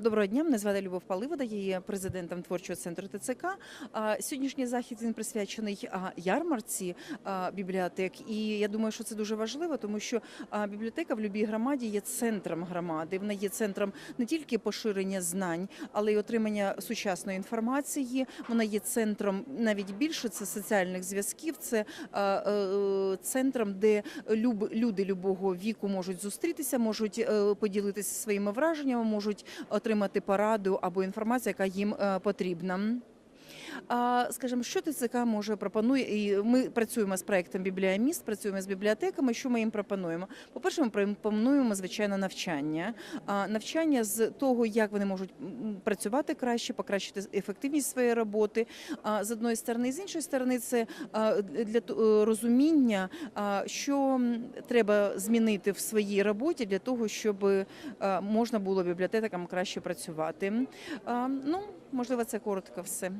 Доброго дня, мене звати Любов Паливода, я є президентом творчого центру ТЦК. Сьогоднішній захід він присвячений ярмарці бібліотек. І я думаю, що це дуже важливо, тому що бібліотека в будь-якій громаді є центром громади. Вона є центром не тільки поширення знань, але й отримання сучасної інформації. Вона є центром навіть більше це соціальних зв'язків. Це е, центром, де люди любого віку можуть зустрітися, можуть е, поділитися своїми враженнями, можуть отримати пораду або інформацію, яка їм е, потрібна. А, Скажімо, що ТЦК може пропонує? І ми працюємо з проектом Біблія міст, працюємо з бібліотеками. Що ми їм пропонуємо? По-перше, ми пропонуємо звичайно навчання. Навчання з того, як вони можуть працювати краще, покращити ефективність своєї роботи. А, З одної сторони, з іншої сторони, це для е, розуміння, що треба змінити в своїй роботі для того, щоб е, можна було бібліотекам краще працювати. Ну, можливо, це коротко все.